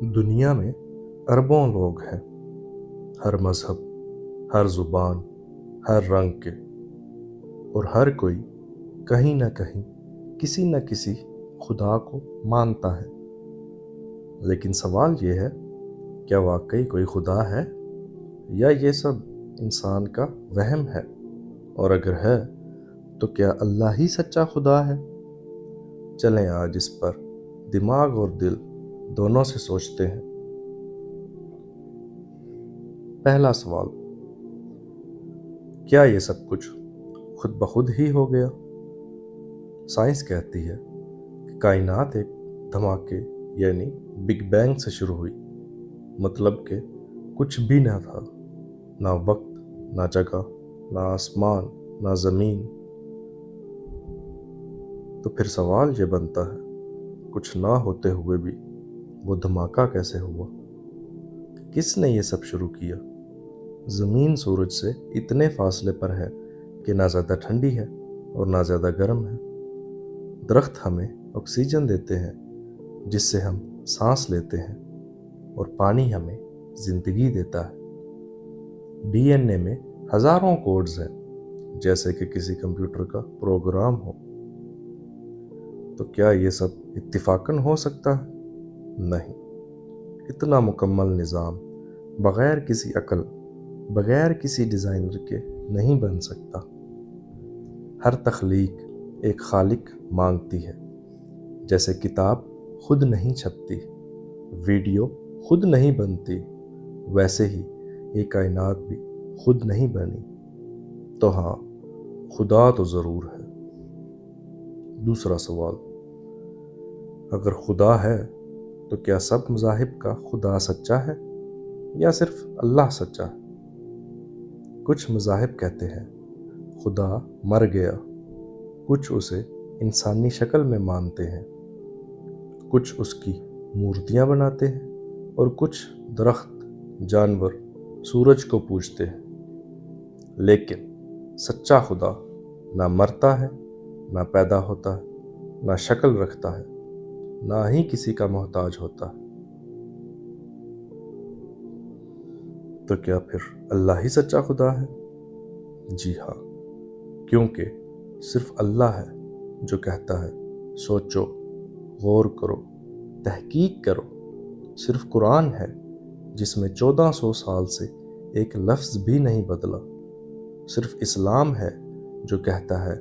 دنیا میں اربوں لوگ ہیں۔ ہر مذہب، ہر زبان، ہر رنگ کے۔ اور ہر کوئی کہیں نہ کہیں کسی نہ کسی خدا کو مانتا ہے۔ لیکن سوال یہ ہے، کیا واقعی کوئی خدا ہے؟ یا یہ سب انسان کا وہم ہے؟ اور اگر ہے، تو کیا اللہ ہی سچا خدا ہے؟ چلیں آج اس پر دماغ اور دل دونوں سے سوچتے ہیں۔ پہلا سوال، کیا یہ سب کچھ خود بخود ہی ہو گیا؟ سائنس کہتی ہے کہ کائنات ایک دھماکے یعنی بگ بینگ سے شروع ہوئی۔ مطلب کہ کچھ بھی نہ تھا، نہ وقت، نہ جگہ، نہ آسمان، نہ زمین۔ تو پھر سوال یہ بنتا ہے، کچھ نہ ہوتے ہوئے بھی وہ دھماکہ کیسے ہوا؟ کس نے یہ سب شروع کیا؟ زمین سورج سے اتنے فاصلے پر ہے کہ نہ زیادہ ٹھنڈی ہے اور نہ زیادہ گرم ہے۔ درخت ہمیں آکسیجن دیتے ہیں، جس سے ہم سانس لیتے ہیں اور پانی ہمیں زندگی دیتا ہے۔ ڈی این اے میں ہزاروں کوڈز ہیں، جیسے کہ کسی کمپیوٹر کا پروگرام ہو۔ تو کیا یہ سب اتفاقاً ہو سکتا ہے؟ نہیں۔ اتنا مکمل نظام بغیر کسی عقل، بغیر کسی ڈیزائنر کے نہیں بن سکتا۔ ہر تخلیق ایک خالق مانگتی ہے، جیسے کتاب خود نہیں چھپتی، ویڈیو خود نہیں بنتی، ویسے ہی یہ کائنات بھی خود نہیں بنی۔ تو ہاں خدا تو ضرور ہے۔ دوسرا سوال، اگر خدا ہے تو کیا سب مذاہب کا خدا سچا ہے یا صرف اللہ سچا ہے؟ کچھ مذاہب کہتے ہیں، خدا مر گیا۔ کچھ اسے انسانی شکل میں مانتے ہیں۔ کچھ اس کی مورتیاں بناتے ہیں اور کچھ درخت، جانور، سورج کو پوجتے ہیں۔ لیکن سچا خدا نہ مرتا ہے، نہ پیدا ہوتا ہے، نہ شکل رکھتا ہے۔ نہ ہی کسی کا محتاج ہوتا۔ تو کیا پھر اللہ ہی سچا خدا ہے؟ جی ہاں کیونکہ صرف اللہ ہے جو کہتا ہے، سوچو، غور کرو، تحقیق کرو۔ صرف قرآن ہے جس میں چودہ سو سال سے ایک لفظ بھی نہیں بدلا۔ صرف اسلام ہے جو کہتا ہے،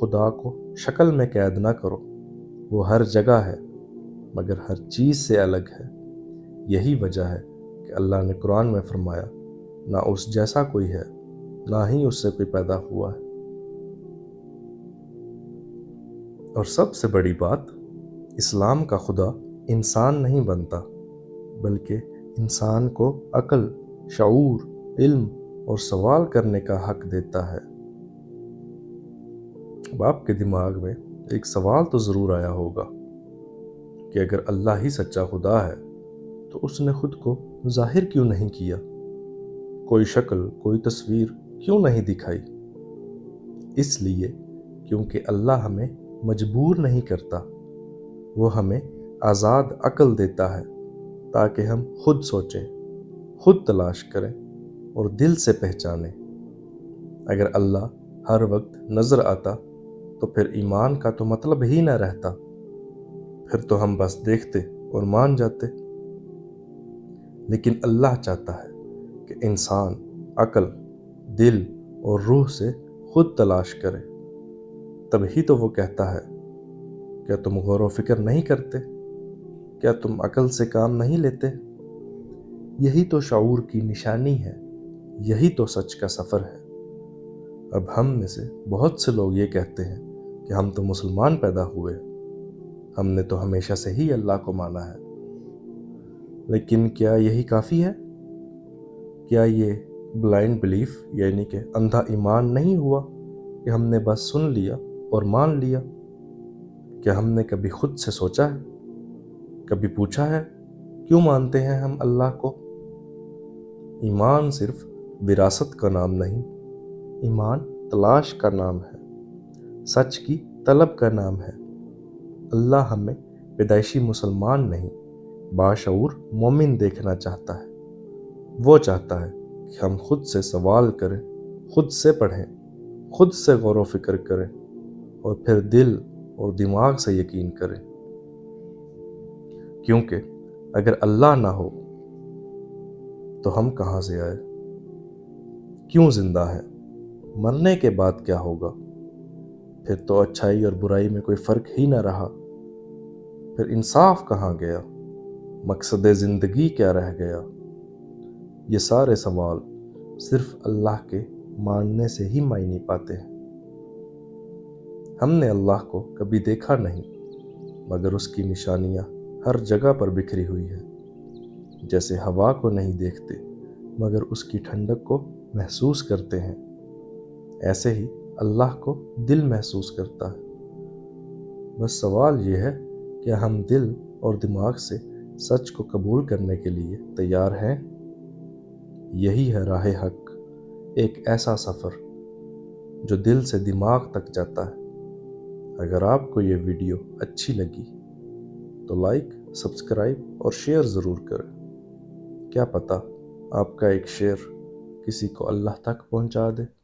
خدا کو شکل میں قید نہ کرو۔ وہ ہر جگہ ہے۔ مگر ہر چیز سے الگ ہے۔ یہی وجہ ہے کہ اللہ نے قرآن میں فرمایا، نہ اس جیسا کوئی ہے، نہ ہی اس سے کوئی پیدا ہوا ہے۔ اور سب سے بڑی بات، اسلام کا خدا انسان نہیں بنتا، بلکہ انسان کو عقل، شعور، علم اور سوال کرنے کا حق دیتا ہے۔ اب آپ کے دماغ میں ایک سوال تو ضرور آیا ہوگا۔ کہ اگر اللہ ہی سچا خدا ہے، تو اس نے خود کو ظاہر کیوں نہیں کیا؟ کوئی شکل، کوئی تصویر کیوں نہیں دکھائی؟ اس لیے کیونکہ اللہ ہمیں مجبور نہیں کرتا، وہ ہمیں آزاد عقل دیتا ہے تاکہ ہم خود سوچیں، خود تلاش کریں اور دل سے پہچانیں۔ اگر اللہ ہر وقت نظر آتا، تو پھر ایمان کا تو مطلب ہی نہ رہتا۔ پھر تو ہم بس دیکھتے اور مان جاتے۔ لیکن اللہ چاہتا ہے کہ انسان عقل، دل اور روح سے خود تلاش کرے۔ تبھی تو وہ کہتا ہے، کیا تم غور و فکر نہیں کرتے؟ کیا تم عقل سے کام نہیں لیتے؟ یہی تو شعور کی نشانی ہے، یہی تو سچ کا سفر ہے۔ اب ہم میں سے بہت سے لوگ یہ کہتے ہیں کہ ہم تو مسلمان پیدا ہوئے۔ ہم نے تو ہمیشہ سے ہی اللہ کو مانا ہے۔ لیکن کیا یہی کافی ہے؟ کیا یہ بلائنڈ بلیف یعنی کہ اندھا ایمان نہیں ہوا کہ ہم نے بس سن لیا اور مان لیا؟ کیا ہم نے کبھی خود سے سوچا ہے؟ کبھی پوچھا ہے کیوں مانتے ہیں ہم اللہ کو؟ ایمان صرف وراثت کا نام نہیں، ایمان تلاش کا نام ہے، سچ کی طلب کا نام ہے۔ اللہ ہمیں پیدائشی مسلمان نہیں، باشعور مومن دیکھنا چاہتا ہے۔ وہ چاہتا ہے کہ ہم خود سے سوال کریں، خود سے پڑھیں، خود سے غور و فکر کریں اور پھر دل اور دماغ سے یقین کریں۔ کیونکہ اگر اللہ نہ ہو، تو ہم کہاں سے آئے؟ کیوں زندہ ہے مرنے کے بعد کیا ہوگا؟ پھر تو اچھائی اور برائی میں کوئی فرق ہی نہ رہا۔ پھر انصاف کہاں گیا؟ مقصد زندگی کیا رہ گیا؟ یہ سارے سوال صرف اللہ کے ماننے سے ہی معنی پاتے ہیں۔ ہم نے اللہ کو کبھی دیکھا نہیں، مگر اس کی نشانیاں ہر جگہ پر بکھری ہوئی ہیں۔ جیسے ہوا کو نہیں دیکھتے، مگر اس کی ٹھنڈک کو محسوس کرتے ہیں۔ ایسے ہی اللہ کو دل محسوس کرتا ہے۔ بس سوال یہ ہے کہ ہم دل اور دماغ سے سچ کو قبول کرنے کے لیے تیار ہیں؟ یہی ہے راہ حق، ایک ایسا سفر جو دل سے دماغ تک جاتا ہے۔ اگر آپ کو یہ ویڈیو اچھی لگی تو لائک، سبسکرائب اور شیئر ضرور کریں۔ کیا پتہ آپ کا ایک شیئر کسی کو اللہ تک پہنچا دے۔